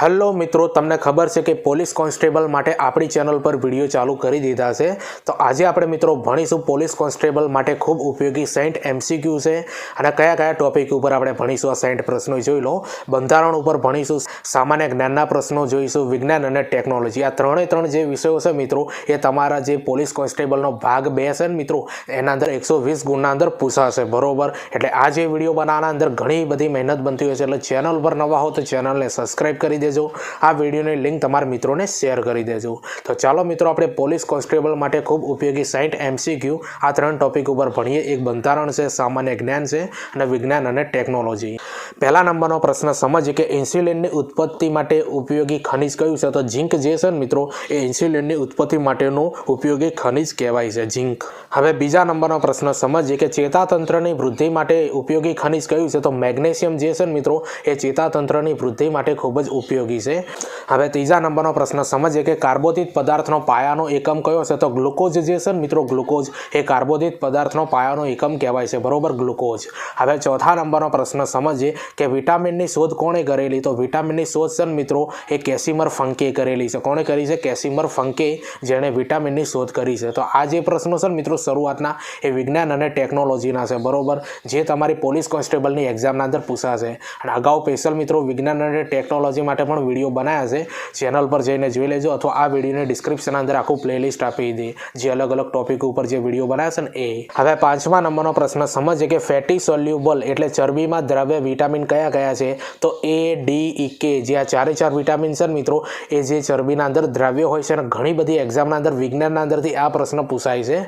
Hello મિત્રો, તમને ખબર છે કે પોલીસ કોન્સ્ટેબલ માટે આપણી ચેનલ પર વીડિયો ચાલુ કરી દીધા છે. તો આજે આપણે મિત્રો ભણીશું પોલીસ કોન્સ્ટેબલ માટે ખૂબ ઉપયોગી સેન્ટ એમસીક્યુ છે અને કયા કયા ટોપિક ઉપર આપણે ભણીશું આ સેન્ટ પ્રશ્નો જોઈ લો. બંધારણ ઉપર ભણીશું, સામાન્ય જ્ઞાનના પ્રશ્નો જોઈશું, વિજ્ઞાન અને ટેકનોલોજી. આ ત્રણે ત્રણ જે વિષયો છે મિત્રો, એ તમારા જે પોલીસ કોન્સ્ટેબલનો ભાગ બે છે ને મિત્રો, એના અંદર એકસો વીસ ગુણના અંદર પૂછાશે. બરોબર? એટલે આ જે વીડિયો બનાવવાના અંદર ઘણી બધી મહેનત બનતી હોય છે. એટલે ચેનલ પર નવા હો તો ચેનલને સબસ્ક્રાઇબ કરી દેજો. આ વિડીયોની લિંક તમારા મિત્રોને શેર કરી દેજો. તો ચાલો મિત્રો, આપણે પોલીસ કોન્સ્ટેબલ માટે ખૂબ ઉપયોગી સાઈઠ એમસીક્યુ આ ત્રણ ટોપિક ઉપર ભણીએ. એક બંધારણ છે, સામાન્ય જ્ઞાન છે અને વિજ્ઞાન અને ટેકનોલોજી પહેલા નંબરનો પ્રશ્ન સમજીએ કે ઇન્સ્યુલિનની ઉત્પત્તિ માટે ઉપયોગી ખનિજ કયું છે? તો ઝીંક જે છે મિત્રો, એ ઇન્સ્યુલિનની ઉત્પત્તિ માટેનું ઉપયોગી ખનિજ કહેવાય છે, ઝીંક. હવે બીજા નંબરનો પ્રશ્ન સમજીએ કે ચેતાતંત્રની વૃદ્ધિ માટે ઉપયોગી ખનિજ કયું છે? તો મેગ્નેશિયમ જે છે મિત્રો, એ ચેતાતંત્રની વૃદ્ધિ માટે ખૂબ જ ઉપયોગી છે. હવે ત્રીજા નંબરનો પ્રશ્ન સમજીએ કે કાર્બોદિત પદાર્થનો પાયાનો એકમ કયો છે? તો ગ્લુકોઝ જે છે મિત્રો, ગ્લુકોઝ, એ કાર્બોદિત પદાર્થનો પાયાનો એકમ કહેવાય છે, બરોબર ગ્લુકોઝ. હવે ચોથા નંબરનો પ્રશ્ન સમજીએ કે વિટામિનની શોધ કોણે કરેલી? તો વિટામિનની શોધ છે ને મિત્રો, એ કેસિમર ફંકે કરેલી છે. કોણે કરી છે? કેસિમર ફંકે, જેણે વિટામિનની શોધ કરી છે. તો આ જે પ્રશ્નો છે મિત્રો, શરૂઆતના, એ વિજ્ઞાન અને ટેકનોલોજીના છે, બરોબર? જે તમારી પોલીસ કોન્સ્ટેબલની એક્ઝામના અંદર પૂછાશે. અને અગાઉ સ્પેશિયલ મિત્રો, વિજ્ઞાન અને ટેકનોલોજી માટે પણ વીડિયો બનાવ્યા છે. ચેનલ પર જઈને જોઈ લેજો, અથવા આ વિડીયોની ડિસ્ક્રિપ્શન અંદર આખું પ્લેલિસ્ટ આપી દે. જે અલગ અલગ ટોપિક ઉપર જે વીડિયો બનાવ્યા છે ને એ. હવે પાંચમા નંબરનો પ્રશ્ન, સમજે કે ફેટી સોલ્યુબલ એટલે ચરબીમાં દ્રવ્ય વિટામિન કયા કયા છે? તો એ ડી ઈ કે જે આ ચારે ચાર વિટામિન છે મિત્રો, એ જે ચરબીના અંદર દ્રવ્ય હોય છે અને ઘણી બધી એક્ઝામના અંદર વિજ્ઞાનના અંદરથી આ પ્રશ્ન પૂછાય છે.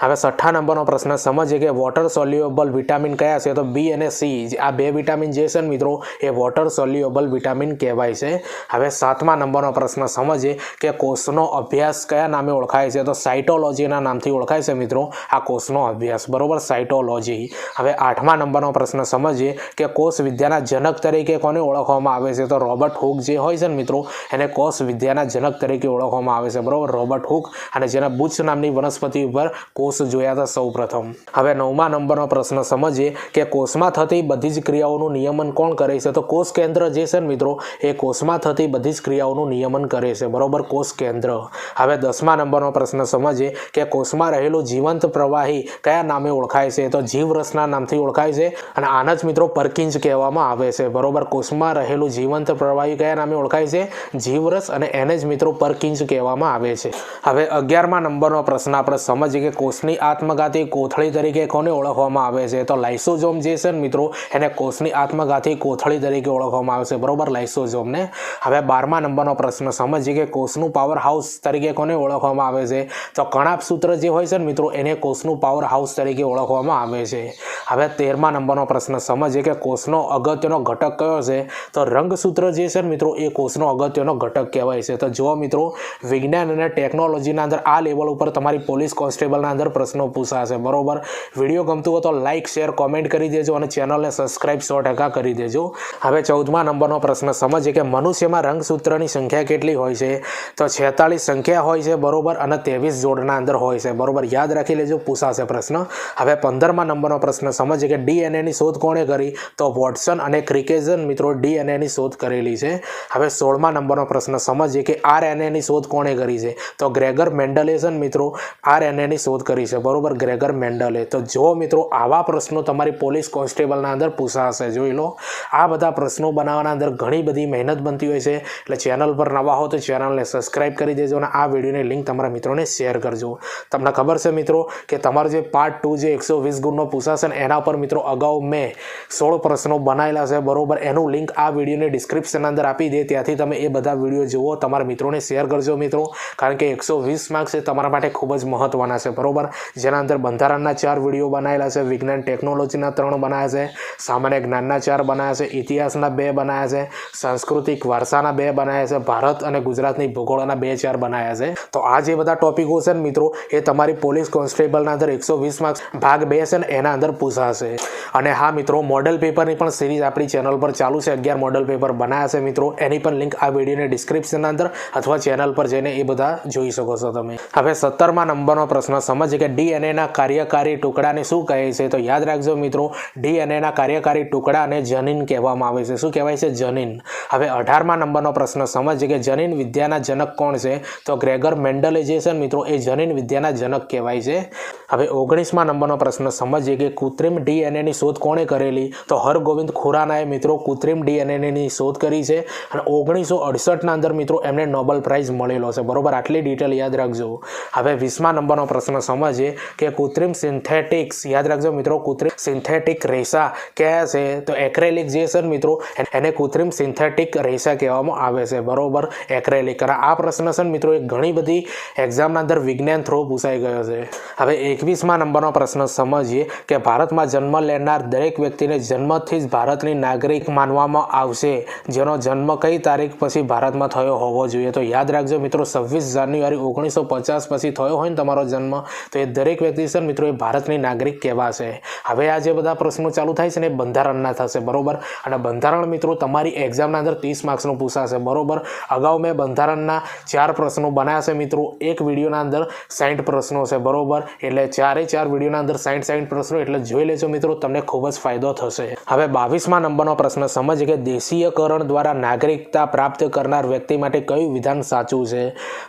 હવે છઠ્ઠા નંબરનો પ્રશ્ન, સમજીએ કે વોટર સોલ્યુએબલ વિટામિન કયા છે? તો બી અને સી આ બે વિટામિન જે છે ને મિત્રો, એ વોટર સોલ્યુએબલ વિટામિન કહેવાય છે. હવે સાતમા નંબરનો પ્રશ્ન, સમજીએ કે કોષનો અભ્યાસ કયા નામે ઓળખાય છે? તો સાયટોલોજીના નામથી ઓળખાય છે મિત્રો, આ કોષનો અભ્યાસ. બરોબર સાયટોલોજી હવે આઠમા નંબરનો પ્રશ્ન, સમજીએ કે કોષ વિદ્યાના જનક તરીકે કોને ઓળખવામાં આવે છે? તો રોબર્ટ હુક જે હોય છે ને મિત્રો, એને કોષ વિદ્યાના જનક તરીકે ઓળખવામાં આવે છે. બરોબર, રોબર્ટ હુક. અને જેના બુચ્છ નામની વનસ્પતિ ઉપર કોષ જોયા હતા સૌ પ્રથમ હવે નવમા નંબરનો પ્રશ્ન સમજીએ કે કોષમાં થતી બધી જ ક્રિયાઓનું નિયમન કોણ કરે છે? તો કોષ કેન્દ્ર જે છે ને મિત્રો, એ કોષમાં થતી બધી જ ક્રિયાઓનું નિયમન કરે છે. બરોબર? કોષ કેન્દ્ર. હવે દસમા નંબરનો પ્રશ્ન સમજીએ કે કોષમાં રહેલું જીવંત પ્રવાહી કયા નામે ઓળખાય છે? તો જીવરસના નામથી ઓળખાય છે અને આને જ મિત્રો પરકિંજ કહેવામાં આવે છે. બરોબર? કોષમાં રહેલું જીવંત પ્રવાહી કયા નામે ઓળખાય છે? જીવરસ અને એને જ મિત્રો પરકિંજ કહેવામાં આવે છે. હવે અગિયારમા નંબરનો પ્રશ્ન આપણે સમજીએ કે કોષની આત્મઘાતી કોથળી તરીકે કોને ઓળખવામાં આવે છે? તો લાઇસોઝોમ જે છે મિત્રો, એને કોષની આત્મઘાતી કોથળી તરીકે ઓળખવામાં આવે છે. બરોબર, લાઇસોઝોમને. હવે બારમા નંબરનો પ્રશ્ન, સમજીએ કે કોષનું પાવર હાઉસ તરીકે કોને ઓળખવામાં આવે છે? તો કણાપ સૂત્ર જે હોય છે ને મિત્રો, એને કોષનું પાવર હાઉસ તરીકે ઓળખવામાં આવે છે. હવે તેરમા નંબરનો પ્રશ્ન, સમજીએ કે કોષનો અગત્યનો ઘટક કયો છે? તો રંગસૂત્ર જે છે મિત્રો, એ કોષનો અગત્યનો ઘટક કહેવાય છે. તો જો મિત્રો, વિજ્ઞાન અને ટેકનોલોજીના અંદર આ લેવલ ઉપર તમારી પોલીસ કોન્સ્ટેબલના અંદર પ્રશ્નો પૂછાશે, બરોબર? વીડિયો ગમતું હોય તો લાઇક શેર કોમેન્ટ કરી દેજો અને ચેનલને સબસ્ક્રાઇબ સો ટકા કરી દેજો. હવે ચૌદમા નંબરનો પ્રશ્ન, સમજીએ કે મનુષ્યમાં રંગસૂત્રની સંખ્યા કેટલી હોય છે? તો છેતાલીસ સંખ્યા હોય છે, બરોબર, અને ત્રેવીસ જોડના અંદર હોય છે, બરોબર? યાદ રાખી લેજો, પૂછાશે પ્રશ્ન. હવે પંદરમા નંબરનો પ્રશ્ન, સમજીએ કે ડીએનએની શોધ કોણે કરી? તો વોટસન અને ક્રિકેઝન મિત્રો ડીએનએની શોધ કરેલી છે. હવે સોળમા નંબરનો પ્રશ્ન, સમજીએ કે આરએનએની શોધ કોણે કરી છે? તો ગ્રેગર મેન્ડલેસન, મિત્રો આરએનએની શોધ કરી છે. બરોબર, ગ્રેગર મેન્ડલે. તો જો મિત્રો, આવા પ્રશ્નો તમારી પોલીસ કોન્સ્ટેબલના અંદર પૂછાશે. જોઈ લો, આ બધા પ્રશ્નો બનાવવાના અંદર ઘણી બધી મહેનત બનતી હોય છે. એટલે ચેનલ પર નવા હો તો ચેનલને સબસ્ક્રાઇબ કરી દેજો અને આ વિડીયોની લિંક તમારા મિત્રોને શેર કરજો. તમને ખબર છે મિત્રો કે તમારો જે પાર્ટ ટુ જે એકસો વીસ ગુણનો પૂછાશે ને એના પર મિત્રો અગાઉ મેં સોળ પ્રશ્નો બનાવેલા છે. બરોબર, એનું લિંક આ વિડીયોની ડિસ્ક્રિપ્શન અંદર આપી દે. ત્યાંથી તમે એ બધા વીડિયો જુઓ, તમારા મિત્રોને શેર કરજો મિત્રો. કારણ કે એકસો વીસ માર્ક્સ એ તમારા માટે ખૂબ જ મહત્ત્વના છે. બરોબર? જેના અંદર બંધારણના ચાર વીડિયો બનાવેલા છે, વિજ્ઞાન ટેકનોલોજીના ત્રણ બનાવ્યા છે, સામાન્ય જ્ઞાનના ચાર બનાવ્યા છે, ઇતિહાસના બે બનાવ્યા છે, સાંસ્કૃતિક વારસાના બે બનાવ્યા છે, ભારત અને ગુજરાતની ભૂગોળના બે ચાર બનાવ્યા છે. તો આ જે બધા ટોપિકો છે મિત્રો, એ તમારી પોલીસ કોન્સ્ટેબલના અંદર એકસો વીસ માર્ક્સ ભાગ બે છે ને એના અંદર પૂછાશે. અને હા મિત્રો, મોડેલ પેપરની પણ સિરીઝ આપણી ચેનલ પર ચાલુ છે, અગિયાર મોડેલ પેપર બનાવ્યા છે મિત્રો. એની પણ લિંક આ વિડીયોની ડિસ્ક્રિપ્શનના અંદર અથવા ચેનલ પર જઈને એ બધા જોઈ શકો છો તમે. હવે સત્તરમા નંબરનો પ્રશ્ન સમજ સમજીએ કે ડીએનએના કાર્યકારી ટુકડાને શું કહે છે? તો યાદ રાખજો મિત્રો ડીએનએના કાર્યકારી ટુકડાને જનીન કહેવામાં આવે છે. શું કહેવાય છે? જનીન. હવે અઢારમા નંબરનો પ્રશ્ન સમજીએ કે જનીન વિદ્યાના જનક કોણ છે? તો ગ્રેગર મેન્ડલે છે મિત્રો, એ જનીન વિદ્યાના જનક કહેવાય છે. હવે ઓગણીસમા નંબરનો પ્રશ્ન સમજીએ કે કૃત્રિમ ડીએનએની શોધ કોણે કરેલી? તો હરગોવિંદ ખુરાનાએ મિત્રો કૃત્રિમ ડીએનએની શોધ કરી છે અને ઓગણીસો અડસઠના અંદર મિત્રો એમને નોબલ પ્રાઇઝ મળેલો છે. બરોબર? આટલી ડિટેલ યાદ રાખજો. હવે વીસમા નંબરનો પ્રશ્ન સમજીએ કે કૃત્રિમ સિન્થેટિક્સ. યાદ રાખજો મિત્રો, કૃત્રિમ સિન્થેટિક રેસા કયા છે? તો એક્રેલિક જે છે મિત્રો, એને કૃત્રિમ સિન્થેટિક રેસા કહેવામાં આવે છે. બરોબર? એક્રેલિક. આ પ્રશ્ન છે મિત્રો એ ઘણી બધી એક્ઝામના અંદર વિજ્ઞાન થ્રો પૂછાઈ ગયો છે. હવે એકવીસમા નંબરનો પ્રશ્ન સમજીએ કે ભારતમાં જન્મ લેનાર દરેક વ્યક્તિને જન્મથી જ ભારતની નાગરિક માનવામાં આવશે, જેનો જન્મ કઈ તારીખ પછી ભારતમાં થયો હોવો જોઈએ. તો યાદ રાખજો મિત્રો, છવ્વીસ જાન્યુઆરી ઓગણીસો પચાસ પછી થયો હોય ને તમારો જન્મ તો એ દરેક વ્યક્તિ છે મિત્રો, એ ભારતની નાગરિક કહેવાશે હવે આ જે બધા પ્રશ્નો ચાલુ થાય છે ને, એ બંધારણના થશે, બરોબર? અને બંધારણ, મિત્રો, તમારી એક્ઝામના અંદર ત્રીસ માર્ક્સનું પૂછાશે, બરોબર? અગાઉ મેં બંધારણના ચાર પ્રશ્નો બનાવ્યા છે, મિત્રો. એક વિડીયોના અંદર સાઠ પ્રશ્નો છે, બરોબર? એટલે ચારે ચાર વિડીયોના અંદર સાઠ સાઠ પ્રશ્નો, એટલે જોઈ લેજો, મિત્રો, તમને ખૂબ જ ફાયદો થશે. હવે બાવીસમાં નંબરનો પ્રશ્ન, સમજ કે દેશીયકરણ દ્વારા નાગરિકતા પ્રાપ્ત કરનાર વ્યક્તિ માટે કયું વિધાન સાચું છે?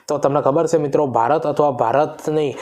તો તમને ખબર છે, મિત્રો, ભારત અથવા ભારતની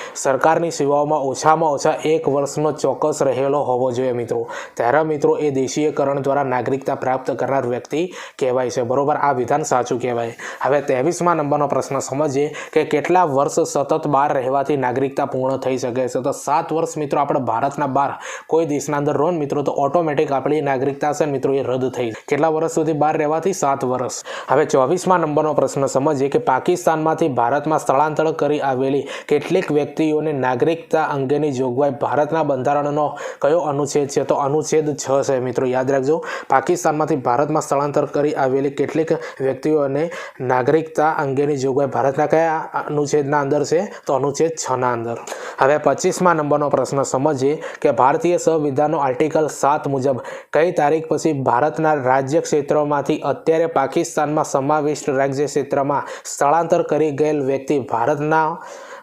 સરકારની સેવાઓમાં ઓછામાં ઓછા એક વર્ષનો ચોક્કસ રહેલો હોવો જોઈએ મિત્રો. ત્યારે મિત્રો એ દેશીયકરણ દ્વારા નાગરિકતા પ્રાપ્ત કરનાર વ્યક્તિ કહેવાય છે. બરોબર? આ વિધાન સાચું કહેવાય. હવે ત્રેવીસમાં નંબરનો પ્રશ્ન સમજીએ કે કેટલા વર્ષ સતત બહાર રહેવાથી નાગરિકતા પૂર્ણ થઈ શકે છે? તો સાત વર્ષ મિત્રો આપણે ભારતના બહાર, કોઈ દેશના અંદર રહો મિત્રો, તો ઓટોમેટિક આપણી નાગરિકતા છે મિત્રો એ રદ થઈ કેટલા વર્ષ સુધી બહાર રહેવાથી? સાત વર્ષ. હવે ચોવીસમાં નંબરનો પ્રશ્ન સમજીએ કે પાકિસ્તાનમાંથી ભારતમાં સ્થળાંતર કરી આવેલી કેટલીક વ્યક્તિઓને નાગરિકતા અંગેની જોગવાઈ ભારતના બંધારણનો કયો અનુચ્છેદ છે? તો અનુચ્છેદ છ છે મિત્રો, યાદ રાખજો. પાકિસ્તાનમાંથી ભારતમાં સ્થળાંતર કરી આવેલી કેટલીક વ્યક્તિઓને નાગરિકતા અંગેની જોગવાઈ ભારતના કયા અનુચ્છેદના અંદર છે? તો અનુચ્છેદ છના અંદર. હવે પચીસમા નંબરનો પ્રશ્ન, સમજીએ કે ભારતીય સંવિધાનનો આર્ટિકલ સાત મુજબ કઈ તારીખ પછી ભારતના રાજ્ય ક્ષેત્રોમાંથી અત્યારે પાકિસ્તાનમાં સમાવિષ્ટ રાજ્ય ક્ષેત્રમાં સ્થળાંતર કરી ગયેલ વ્યક્તિ ભારતના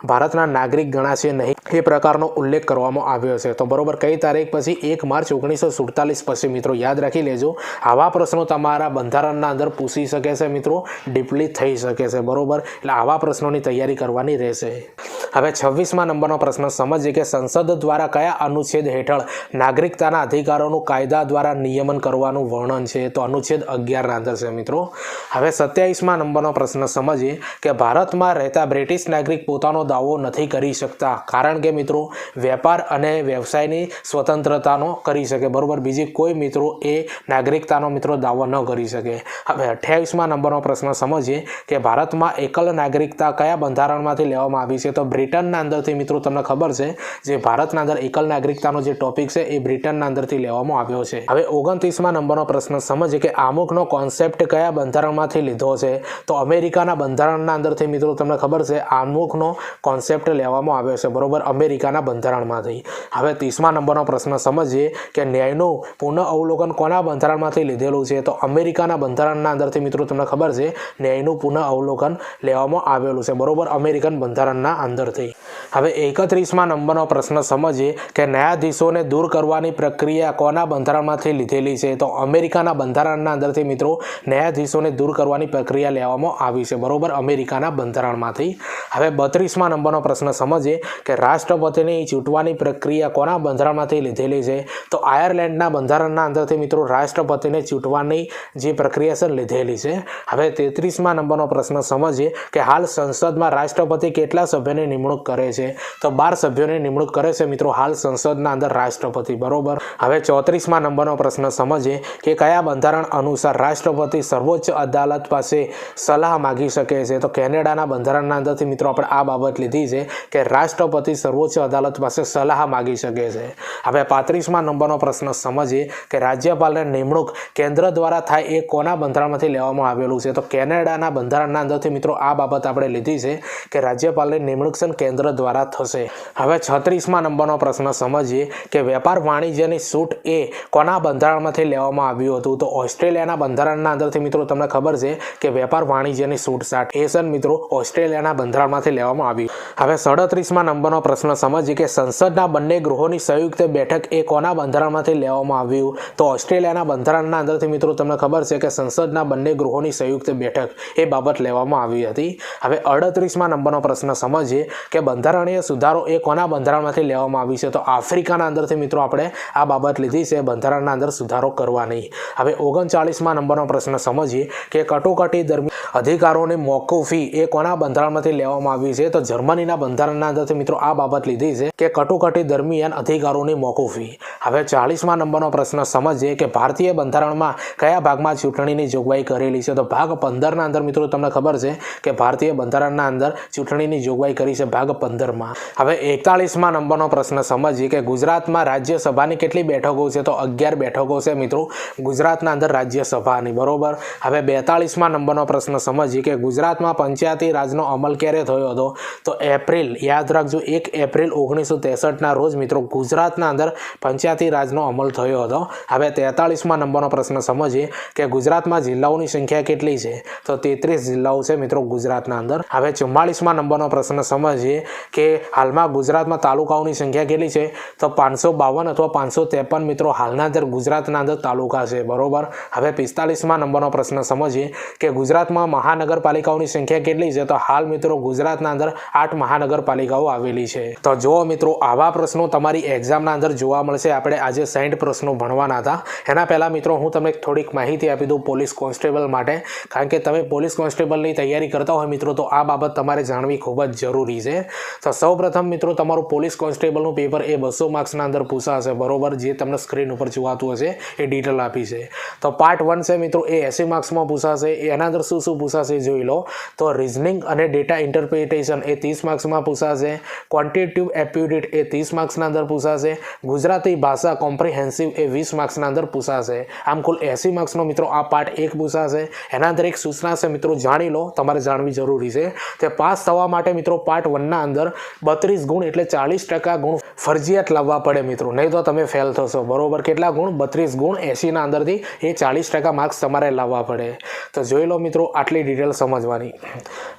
ભારતના નાગરિક ગણાશે નહીં. એ પ્રકારનો ઉલ્લેખ કરવામાં આવ્યો છે. તો બરોબર, કઈ તારીખ પછી? એક માર્ચ ઓગણીસો સુડતાલીસ પછી. મિત્રો, યાદ રાખી લેજો. આવા પ્રશ્નો તમારા બંધારણના અંદર પૂછી શકે છે મિત્રો. ડીપલી થઈ શકે છે. બરોબર? એટલે આવા પ્રશ્નોની તૈયારી કરવાની રહેશે. હવે છવ્વીસમાં નંબરનો પ્રશ્ન. સમજીએ કે સંસદ દ્વારા કયા અનુચ્છેદ હેઠળ નાગરિકતાના અધિકારોનું કાયદા દ્વારા નિયમન કરવાનું વર્ણન છે? તો અનુચ્છેદ અગિયારના અંદર છે મિત્રો. હવે સત્યાવીસમાં નંબરનો પ્રશ્ન. સમજીએ કે ભારતમાં રહેતા બ્રિટિશ નાગરિક પોતાનો દાવો નથી કરી શકતા. કારણ કે મિત્રો, વેપાર અને વ્યવસાયની સ્વતંત્રતાનો કરી શકે. બરાબર? બીજી કોઈ મિત્રો એ નાગરિકતાનો મિત્રો દાવો ન કરી શકે. હવે અઠ્યાવીસમાં નંબરનો પ્રશ્ન સમજીએ કે ભારતમાં એકલ નાગરિકતા કયા બંધારણમાંથી લેવામાં આવી છે? તો બ્રિટનના અંદરથી મિત્રો તમને ખબર છે જે ભારતના અંદર એકલ નાગરિકતાનો જે ટોપિક છે એ બ્રિટનના અંદરથી લેવામાં આવ્યો છે. હવે ઓગણત્રીસમાં નંબરનો પ્રશ્ન સમજીએ કે આમુખનો કોન્સેપ્ટ કયા બંધારણમાંથી લીધો છે? તો અમેરિકાના બંધારણના અંદરથી મિત્રો તમને ખબર છે આમુખનો કોન્સેપ્ટ લેવામાં આવ્યો છે, બરોબર? અમેરિકાના બંધારણમાંથી. હવે ત્રીસમા નંબરનો પ્રશ્ન સમજીએ કે ન્યાયનું પુનઃ અવલોકન કોના બંધારણમાંથી લીધેલું છે? તો અમેરિકાના બંધારણના અંદરથી મિત્રો તમને ખબર છે, ન્યાયનું પુનઃ અવલોકન લેવામાં આવેલું છે, બરોબર? અમેરિકન બંધારણના અંદરથી. હવે એકત્રીસમા નંબરનો પ્રશ્ન સમજીએ કે ન્યાયાધીશોને દૂર કરવાની પ્રક્રિયા કોના બંધારણમાંથી લીધેલી છે? તો અમેરિકાના બંધારણના અંદરથી મિત્રો ન્યાયાધીશોને દૂર કરવાની પ્રક્રિયા લેવામાં આવી છે, બરોબર? અમેરિકાના બંધારણમાંથી. હવે બત્રીસમા નંબરનો પ્રશ્ન સમજીએ કે રાષ્ટ્રપતિની ચૂંટવાની પ્રક્રિયા કોના બંધારણમાંથી લીધેલી છે? તો આયર્લેન્ડના બંધારણના અંદરથી મિત્રો રાષ્ટ્રપતિને ચૂંટવાની જે પ્રક્રિયા છે લીધેલી છે. હવે તેત્રીસમા નંબરનો પ્રશ્ન સમજીએ કે હાલ સંસદમાં રાષ્ટ્રપતિ કેટલા સભ્યોની નિમણૂક કરે છે? તો બાર સભ્યોની નિમણૂક કરે છે મિત્રો હાલ સંસદના અંદર રાષ્ટ્રપતિ, બરોબર? હવે ચોત્રીસમા નંબરનો પ્રશ્ન સમજીએ કે કયા બંધારણ અનુસાર રાષ્ટ્રપતિ સર્વોચ્ચ અદાલત પાસે સલાહ માગી શકે છે? તો કેનેડાના બંધારણના અંદરથી મિત્રો આપણે આ બાબત લીધી છે કે રાષ્ટ્રપતિ સર્વોચ્ચ અદાલત પાસે સલાહ માગી શકે છે. હવે પાંત્રીસમાં નંબરનો પ્રશ્ન સમજીએ કે રાજ્યપાલને નિમણૂક કેન્દ્ર દ્વારા થાય એ કોના બંધારણમાંથી લેવામાં આવેલું છે? તો કેનેડાના બંધારણના અંદરથી મિત્રો આ બાબત આપણે લીધી છે કે રાજ્યપાલની નિમણૂક છે કેન્દ્ર દ્વારા થશે. હવે છત્રીસમાં નંબરનો પ્રશ્ન સમજીએ કે વેપાર વાણિજ્યની છૂટ એ કોના બંધારણમાંથી લેવામાં આવ્યું હતું? તો ઓસ્ટ્રેલિયાના બંધારણના અંદરથી મિત્રો તમને ખબર છે કે વેપાર વાણિજ્યની છૂટછાટ એ છે મિત્રો ઓસ્ટ્રેલિયાના બંધારણમાંથી લેવામાં આવ્યું. હવે સડત્રીસમાં નંબરનો પ્રશ્ન સમજીએ કે સંસદના બંને ગૃહોની સંયુક્ત બેઠક એ કોના બંધારણમાંથી લેવામાં આવ્યું? તો ઓસ્ટ્રેલિયાના બંધારણના અંદરથી મિત્રો તમને ખબર છે કે સંસદના બંને ગૃહોની સંયુક્ત બેઠક એ બાબત લેવામાં આવી હતી. હવે અડત્રીસમાં નંબરનો પ્રશ્ન સમજીએ કે બંધારણીય સુધારો એ કોના બંધારણમાંથી લેવામાં આવી છે? તો આફ્રિકાના અંદરથી મિત્રો આપણે આ બાબત લીધી છે, બંધારણના અંદર સુધારો કરવાની. હવે ઓગણચાળીસમાં નંબરનો પ્રશ્ન સમજીએ કે કટોકટી દરમિયાન અધિકારોની મોકૂફી એ કોના બંધારણમાંથી લેવામાં આવી છે? તો જર્મનીના બંધારણના અંદરથી મિત્રો આ બાબત લીધી છે કે કટોકટી દરમિયાન અધિકારોની મોકૂફી. હવે ચાળીસમાં નંબરનો પ્રશ્ન સમજીએ કે ભારતીય બંધારણમાં કયા ભાગમાં ચૂંટણીની જોગવાઈ કરેલી છે? તો ભાગ પંદરના અંદર મિત્રો તમને ખબર છે કે ભારતીય બંધારણના અંદર ચૂંટણીની જોગવાઈ કરી છે ભાગ પંદરમાં. હવે એકતાળીસમાં નંબરનો પ્રશ્ન સમજીએ કે ગુજરાતમાં રાજ્યસભાની કેટલી બેઠકો છે? તો અગિયાર બેઠકો છે મિત્રો ગુજરાતના અંદર રાજ્યસભાની. બરોબર? હવે બેતાળીસમાં નંબરનો પ્રશ્ન સમજીએ કે ગુજરાતમાં પંચાયતી રાજનો અમલ ક્યારે થયો હતો? તો એપ્રિલ, યાદ રાખજો, એક એપ્રિલ ઓગણીસો ત્રેસઠના રોજ મિત્રો ગુજરાતના અંદર પંચાયતી રાજનો અમલ થયો હતો. હવે તેતાળીસમાં નંબરનો પ્રશ્ન સમજીએ કે ગુજરાતમાં જિલ્લાઓની સંખ્યા કેટલી છે? તો તેત્રીસ જિલ્લાઓ છે મિત્રો ગુજરાતના અંદર. હવે ચુમ્માળીસમાં નંબરનો પ્રશ્ન સમજીએ કે હાલમાં ગુજરાતમાં તાલુકાઓની સંખ્યા કેટલી છે? તો પાંચસો બાવન અથવા પાંચસો ત્રેપન મિત્રો હાલના અંદર ગુજરાતના અંદર તાલુકા છે, બરોબર? હવે પિસ્તાલીસમાં નંબરનો પ્રશ્ન સમજીએ કે ગુજરાતમાં મહાનગરપાલિકાઓની સંખ્યા કેટલી છે? તો હાલ મિત્રો ગુજરાતના અંદર આઠ મહાનગરપાલિકાઓ આવેલી છે. તો જો મિત્રો, આવા પ્રશ્નો તમારી એક્ઝામના અંદર જોવા મળશે. આપણે આજે સાઠ પ્રશ્નો ભણવાના હતા. એના પહેલાં મિત્રો, હું તમને થોડીક માહિતી આપી દઉં પોલીસ કોન્સ્ટેબલ માટે. કારણ કે તમે પોલીસ કોન્સ્ટેબલની તૈયારી કરતા હોય મિત્રો, તો આ બાબત તમારે જાણવી ખૂબ જ જરૂરી છે. તો સૌપ્રથમ મિત્રો, તમારું પોલીસ કોન્સ્ટેબલનું પેપર એ બસો માર્ક્સના અંદર પૂછાશે, બરોબર? જે તમને સ્ક્રીન ઉપર જોવાતું હશે, એ ડિટેલ આપી છે. તો પાર્ટ વન છે મિત્રો, એ એસી માર્ક્સમાં પૂછાશે. એના અંદર શું શું પૂછાશે, જોઈ લો. તો રિઝનિંગ અને ડેટા ઇન્ટરપ્રિટેશન એ ત્રીસ માર્ક્સમાં પૂછાશે ક્વોન્ટિટિવ એપ્યુડિટ એ ત્રીસ માર્ક્સના અંદર પૂછાશે, ગુજરાતી ભાષા કોમ્પ્રિહેન્સિવ એ વીસ માર્ક્સના અંદર પૂછાશે. આમ કુલ એસી માર્ક્સનો મિત્રો આ પાર્ટ એક પૂછાશે. એના અંદર એક સૂચના છે મિત્રો, જાણી લો, તમારે જાણવી જરૂરી છે તે પાસ થવા માટે મિત્રો પાર્ટ વનના અંદર બત્રીસ ગુણ એટલે ચાલીસ ટકા ગુણ ફરજિયાત લાવવા પડે મિત્રો. નહીં તો તમે ફેલ થશો. બરોબર? કેટલા ગુણ? બત્રીસ ગુણ એંસીના અંદરથી એ ચાલીસ ટકા માર્ક્સ તમારે લાવવા પડે. તો જોઈ લો મિત્રો આટલી ડિટેલ સમજવાની.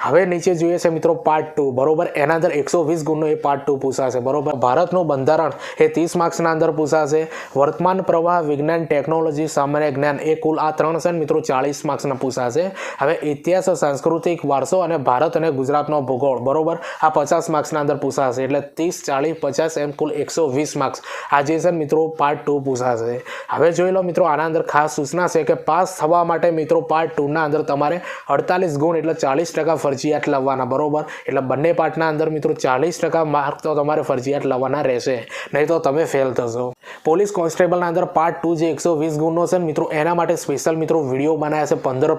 હવે નીચે જોઈએ છે મિત્રો પાર્ટ ટુ બરોબર, એના અંદર એકસો વીસ ગુણનો એ પાર્ટ ટુ પૂછાશે. બરોબર, ભારતનું બંધારણ એ ત્રીસ માર્ક્સના અંદર પૂછાશે. વર્તમાન પ્રવાહ, વિજ્ઞાન ટેકનોલોજી સામાન્ય જ્ઞાન એ કુલ આ ત્રણ છે મિત્રો ચાલીસ માર્ક્સના પૂછાશે. હવે ઇતિહાસ, સાંસ્કૃતિક વારસો અને ભારત અને ગુજરાતનો ભૂગોળ, બરોબર? આ પચાસ માર્ક્સના અંદર પૂછાશે. એટલે ત્રીસ ચાલીસ પચાસ એમ કુલ એકસો વીસ માર્ક્સ. આ જે છે મિત્રો પાર્ટ ટુ પૂછાશે. હવે જોઈ લો મિત્રો, આના અંદર ખાસ સૂચના છે કે પાસ થવા માટે મિત્રો પાર્ટ ટુના અંદર તમારે અડતાલીસ ગુણ એટલે ચાલીસ ટકા ફરજિયાત લાવવાના, બરોબર? એટલે બંને પાર્ટના અંદર મિત્રો ચાલીસ ટકા માર્ક તો તમારે ફરજિયાત લાવવાના રહેશે. નહીં તો તમે ફેલ થશો. પોલીસ કોન્સ્ટેબલના અંદર પાર્ટ ટુ જે એકસો વીસ ગુણનો છે મિત્રો, એના માટે સ્પેશિયલ મિત્રો વીડિયો બનાવ્યા છે, પંદર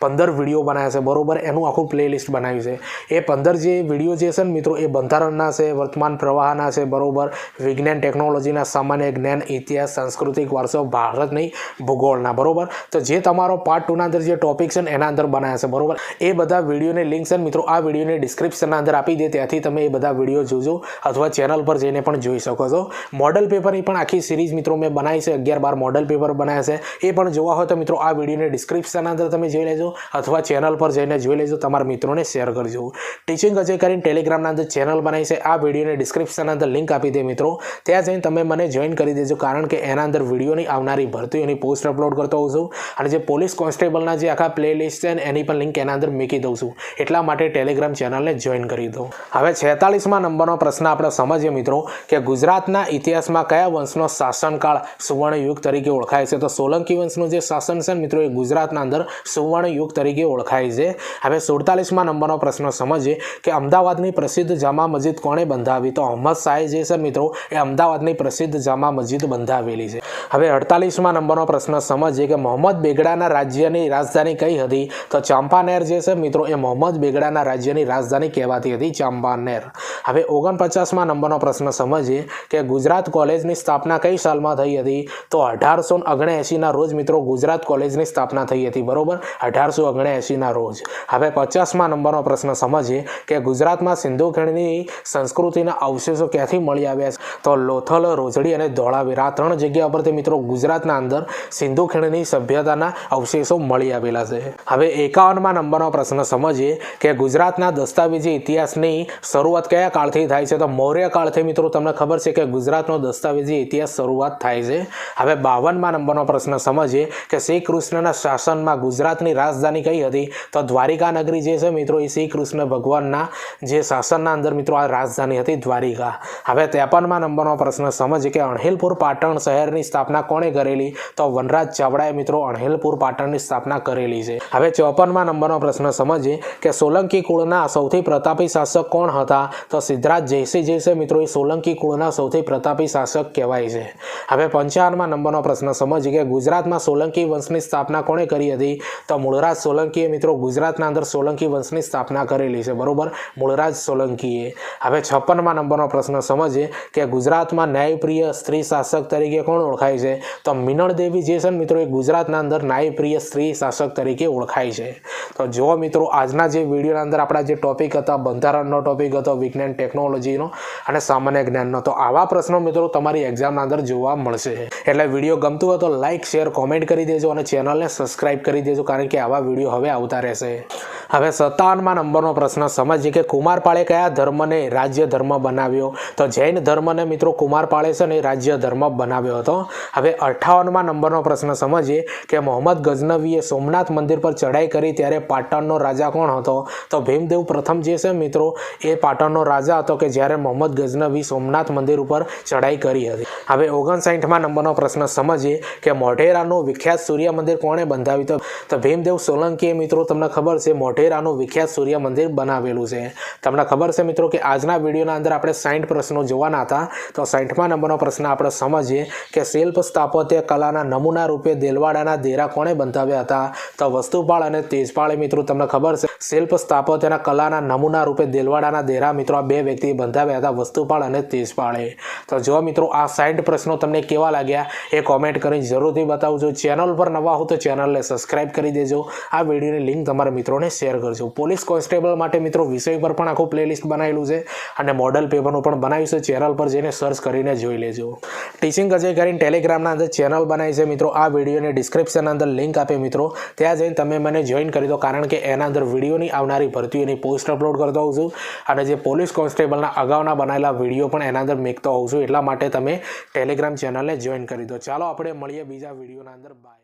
પંદર વીડિયો બનાવ્યા છે, બરોબર? એનું આખું પ્લેલિસ્ટ બનાવ્યું છે. એ પંદર જે વીડિયો જે છે ને મિત્રો, એ બંધારણના છે, વર્તમાન પ્રવાહના છે, બરોબર? વિજ્ઞાન ટેકનોલોજીના સામાન્ય જ્ઞાન, ઇતિહાસ, સાંસ્કૃતિક વારસો ભારતની ભૂગોળના, બરોબર? તો જે તમારો પાર્ટ ટુના અંદર જે ટોપિક છે એના અંદર બનાવ્યા છે, બરોબર? એ બધા વિડીયોની લિંક છે મિત્રો, આ વિડીયોની ડિસ્ક્રિપ્શનના અંદર આપી દે, ત્યાંથી તમે એ બધા વીડિયો જોજો અથવા ચેનલ પર જઈને પણ જોઈ શકો છો. મોડલ પેપરની પણ આખી સિરીઝ મિત્રો મેં બનાવી છે, અગિયાર બાર મોડલ પેપર બનાવ્યા છે. એ પણ જોવા હોય તો મિત્રો આ વિડીયોને ડિસ્ક્રિપ્શનના અંદર તમે જોઈ લેજો અથવા ચેનલ પર જઈને જોઈ લેજો, તમારા મિત્રોને શેર કરજો. ટીચિંગ અજય કરીને ટેલિગ્રામના અંદર ચેનલ બનાવી છે, આ વિડીયોને ડિસ્ક્રિપ્શનના અંદર લિંક આપી દે મિત્રો. ત્યાં જઈને તમે મને જોઈન કરી દેજો, કારણ કે એના અંદર વિડીયોની આવનારી ભરતીઓની પોસ્ટ અપલોડ કરતો હોઉં છું અને જે પોલીસ કોન્સ્ટેબલના જે આખા પ્લેલિસ્ટ છે એની પણ લિંક એના અંદર મૂકી દઉં છું. એટલા માટે ટેલિગ્રામ ચેનલને જોઈન કરી દો હવે છેતાલીસમાં નંબરનો પ્રશ્ન આપણે સમજીએ મિત્રો કે ગુજરાતના ઇતિહાસમાં કયા વંશનો શાસનકાળ સુવર્ણ યુગ તરીકે ઓળખાય છે? તો સોલંકી વંશનું જે શાસન છે મિત્રો, એ ગુજરાતના અંદર સુવર્ણ યુગ તરીકે ઓળખાય છે. હવે સુડતાલીસમાં નંબરનો પ્રશ્ન સમજીએ કે અમદાવાદની પ્રસિદ્ધ જામા મસ્જિદ કોણે બંધાવી? તો અહમદ શાહે જે છે મિત્રો, એ અમદાવાદની પ્રસિદ્ધ જામા મસ્જિદ બંધાવેલી છે. હવે અડતાલીસમાં નંબરનો પ્રશ્ન સમજીએ કે મોહમ્મદ બેગડાના રાજ્યની રાજધાની કઈ હતી? તો ચાંપાનેર જે છે મિત્રો, એ મોહમ્મદ બેગડાના રાજ્યની રાજધાની કહેવાતી હતી ચાંબાનેર હવે ઓગણપચાસમાં નંબરનો પ્રશ્ન સમજીએ કે ગુજરાત કોલેજની સ્થાપના કઈ સાલમાં થઈ હતી? તો અઢારસો ઓગણએંશીના રોજ મિત્રો ગુજરાત કોલેજની સ્થાપના થઈ હતી, બરોબર? અઢારસો ઓગણએંશીના રોજ. હવે પચાસમાં નંબરનો પ્રશ્ન સમજીએ કે ગુજરાતમાં સિંધુ ખીણની સંસ્કૃતિના અવશેષો ક્યાંથી મળી આવ્યા છે? તો લોથલ, રોજડી અને ધોળાવીરા ત્રણ જગ્યા પરથી મિત્રો ગુજરાતના અંદર સિંધુ ખીણની સભ્યતાના અવશેષો મળી આવેલા છે. હવે એકાવનમાં નંબરનો પ્રશ્ન સમજીએ કે ગુજરાતના દસ્તાવેજી ઇતિહાસની શરૂઆત કયા કાળથી થાય છે? તો મૌર્ય કાળથી મિત્રો તમને ખબર છે કે ગુજરાતનો દસ્તાવેજી ઇતિહાસ શરૂઆત થાય છે. હવે બાવનમાં નંબરનો પ્રશ્ન સમજીએ કે શ્રી કૃષ્ણના શાસનમાં ગુજરાતની રાજધાની કઈ હતી? તો દ્વારિકા નગરી જે છે મિત્રો, એ શ્રી કૃષ્ણ ભગવાનના જે શાસનના અંદર મિત્રો આ રાજધાની હતી દ્વારિકા. હવે ત્રેપનમાં નંબરનો પ્રશ્ન સમજીએ કે અણહિલપુર પાટણ શહેરની સ્થાપના કોણે કરેલી? તો વનરાજ ચાવડાએ મિત્રો અણહિલપુર પાટણની સ્થાપના કરેલી છે. હવે ચોપનમાં નંબરનો પ્રશ્ન સમજીએ કે સોલંકી કુળના સૌથી પ્રતાપી શાસક કોણ હતા? તો સિદ્ધરાજ જયસિંહ જે છે મિત્રો, એ સોલંકી કુળના સૌથી પ્રતાપી શાસક કહેવાય છે. હવે પંચાવનમાં નંબરનો પ્રશ્ન, સમજીએ કે ગુજરાતમાં સોલંકી વંશની સ્થાપના કોણે કરી હતી? તો મૂળરાજ સોલંકીએ મિત્રો, ગુજરાતના અંદર સોલંકી વંશની સ્થાપના કરેલી છે. બરોબર? મૂળરાજ સોલંકીએ. હવે છપ્પનમાં નંબરનો પ્રશ્ન, સમજીએ કે ગુજરાતમાં ન્યાયપ્રિય સ્ત્રી શાસક તરીકે કોણ ઓળખાય છે? તો મિનળ દેવી જે છે મિત્રો, એ ગુજરાતના અંદર ન્યાયપ્રિય સ્ત્રી શાસક તરીકે ઓળખાય છે. તો જો મિત્રો, આજના જે વિડીયોના અંદર આપણા જે ટોપિક હતા બંધારણનો ટોપિક હતો વિજ્ઞાન ટેકનોલોજીનો અને સામાન્ય જ્ઞાનનો. તો આવા પ્રશ્નો મિત્રો તમારી એક્ઝામના અંદર જોવા મળશે. એટલે વીડિયો ગમતું હોય તો લાઇક શેર કોમેન્ટ કરી દેજો અને ચેનલને સબસ્ક્રાઇબ કરી દેજો કારણ કે આવા વીડિયો હવે આવતા રહેશે. હવે સત્તાવનમાં નંબરનો પ્રશ્ન, સમજીએ કે કુમારપાળે કયા ધર્મને રાજ્ય ધર્મ બનાવ્યો? તો જૈન ધર્મને મિત્રો કુમારપાળે છે ને રાજ્ય ધર્મ બનાવ્યો હતો. હવે અઠ્ઠાવનમાં નંબરનો પ્રશ્ન, સમજીએ કે મોહમ્મદ ગઝનવીએ સોમનાથ મંદિર પર ચઢાઈ કરી ત્યારે પાટણનો રાજા કોણ હતો? તો ભીમદેવ પ્રથમ જે છે મિત્રો. એ પાટણનો રાજા હતો કે જ્યારે મોહમ્મદ ગઝનવી સોમનાથ મંદિર ઉપર ચઢાઈ કરી હતી. હવે ઓગણસાઠમાં નંબરનો પ્રશ્ન સમજીએ કે મોઢેરાનું વિખ્યાત સૂર્ય મંદિર કોણે બંધાવ્યું તો ભીમદેવ સોલંકીએ મિત્રો તમને ખબર છે મોઢેરાનું વિખ્યાત સૂર્ય મંદિર બનાવેલું છે. તમને ખબર છે મિત્રો કે આજના વિડીયોના અંદર આપણે સાઠ પ્રશ્નો જોવાના હતા. તો સાઠમાં નંબરનો પ્રશ્ન આપણે સમજીએ કે શિલ્પ સ્થાપત્ય કલાના નમૂના રૂપે દેલવાડાના દેરા કોણે બંધાવ્યા હતા? તો વસ્તુપાળ અને તેજપાળે મિત્રો તમને ખબર છે, શિલ્પ સ્થાપત્યના કલાના નમૂના રૂપે દેલવાડાના દેરા મિત્રો આ બે વ્યક્તિ બંધાવ્યા હતા, વસ્તુપાળ અને તેજપાળે. તો જો મિત્રો, આ સાઠ પ્રશ્નો તમને કેવા લાગ્યા એ કોમેન્ટ કરીને જરૂરથી બતાવજો. ચેનલ પર નવા હો તો ચેનલને સબસ્ક્રાઇબ કરી દેજો. આ વિડીયોની લિંક તમારા મિત્રોને શેર કરજો. પોલીસ કોન્સ્ટેબલ માટે મિત્રો વિષય પર પણ આખું પ્લેલિસ્ટ બનાવેલું છે અને મોડલ પેપરનું પણ બનાવ્યું છે. ચેનલ પર જઈને સર્ચ કરીને જોઈ લેજો. ટીચિંગ અજય કરીને ટેલિગ્રામના અંદર ચેનલ બનાવી છે મિત્રો. આ વિડીયોની ડિસ્ક્રિપ્શન અંદર લિંક આપે મિત્રો. ત્યાં જઈને તમે મને જોઈન કરી દો. કારણ કે એના અંદર વિડીયોની આવનારી ભરતીઓની પોસ્ટ અપલોડ કરતો હોઉં છું. અને જે પોલીસ કોન્સ્ટેબલના અગાઉના બનાવેલા વીડિયો પણ એના અંદર મેકતો હોઉં છું. એટલા માટે તમે ટેલિગ્રામ ચેનલને જોઈન કરી દો. ચાલો, આપણે મળીએ બીજા વિડીયોના અંદર. બાય